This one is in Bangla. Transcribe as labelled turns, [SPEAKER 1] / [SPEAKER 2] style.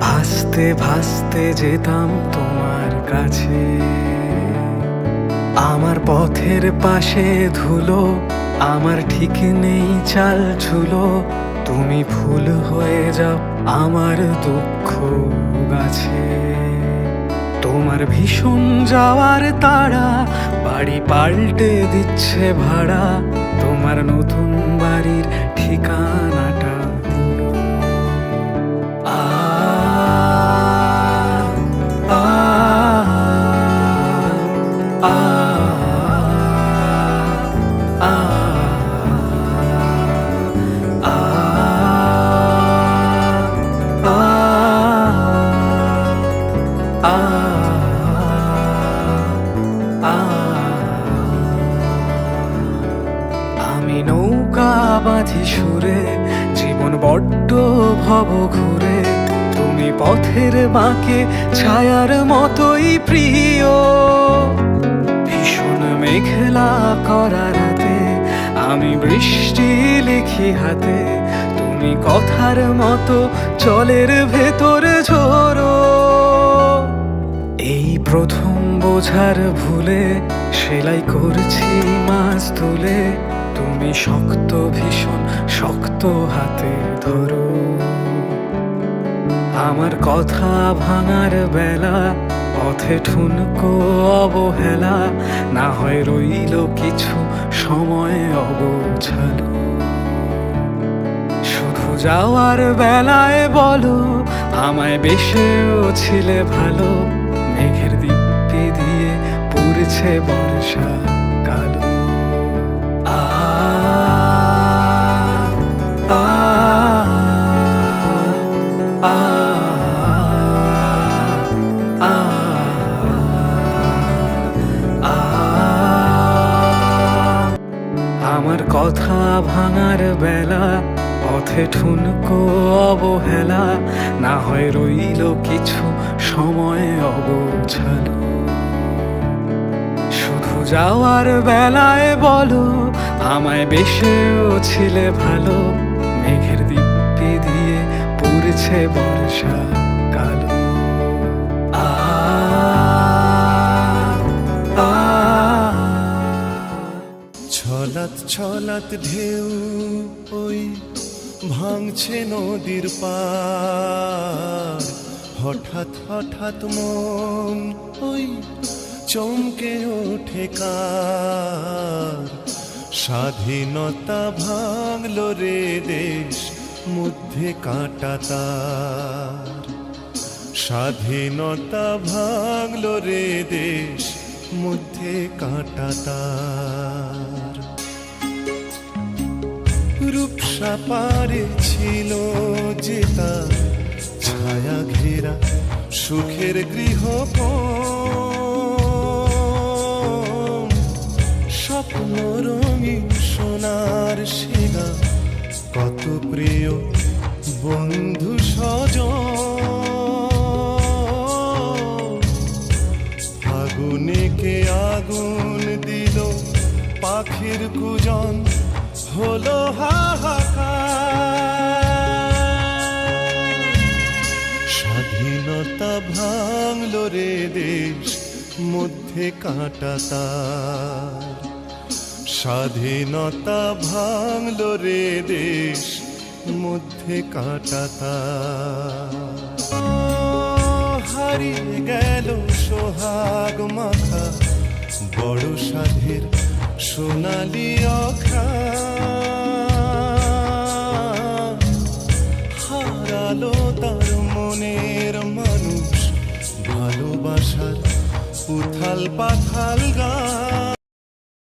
[SPEAKER 1] ভাসতে ভাসতে যেতাম তোমার কাছে। আমার পথের পাশে ধুলো, আমার ঠিক নেই চাল ছুলো তুমি ফুল হয়ে যাও আমার দুঃখ গাছে। তোমার ভীষণ যাওয়ার তারা বাড়ি পাল্টে দিচ্ছে ভাড়া। তোমার নতুন বাড়ির ঠিকানাটা বাঁধি সুরে, জীবন বড্ড ভব ঘুরে। তুমি পথের বাঁকে, ছায়ার মতোই প্রিয়। ভীষণ মেঘলা করা রাতে, আমি বৃষ্টি লিখি হাতে। তুমি কথার মতো জলের ভেতর ঝোরো। এই প্রথম বোঝার ভুলে, সেলাই করছি মাছ তুলে। তুমি শক্ত ভীষণ, শক্ত হাতে ধরো। আমার কথা ভাঙার বেলা, পথে ঠুনকো অবহেলা, না হয় রইল কিছু সময় অগোছালো। শুধু যাওয়ার বেলায় বলো, আমায় বেশেও ছিলে ভালো, মেঘের দিব্যি দিয়ে পুড়ছে বর্ষা কালো কথা ভাঙার বেলা, পথে ঠুনকো অবহেলা, না হয় রইল কিছু সময় অগোছালো। শুধু যাওয়ার বেলায় বলো, আমায় বেশেও ছিলে ভালো, মেঘের দিব্যি দিয়ে পুড়ছে বর্ষা।
[SPEAKER 2] ছলাত ঢেউ ওই ভাঙছে নদীর পার। হঠাৎ হঠাৎ মন ওই চমকে ওঠে কার। স্বাধীনতা ভাঙলো রে দেশ, মধ্যে কাঁটা তার। স্বাধীনতা ভাঙলো রে দেশ, মধ্যে কাঁটা তার। রূপসা পারে ছিল যে তার ছায়া ঘেরা সুখের গৃহ স্বপ্ন রঙিন সোনার শিলা কত প্রিয় বন্ধু সজন আগুনে কে আগুন দিল পাখির কুজন হলো স্বাধীনতা ভাঙলো রে দেশ মধ্যে কাঁটা তার। স্বাধীনতা ভাঙলো রে দেশ মধ্যে কাঁটা তার। ও, হারিয়ে গেল সোহাগ মাখা বড় সাধের সোনালি অখা হারালো তার মনের মানুষ ভালোবাসার উথাল পাথাল গা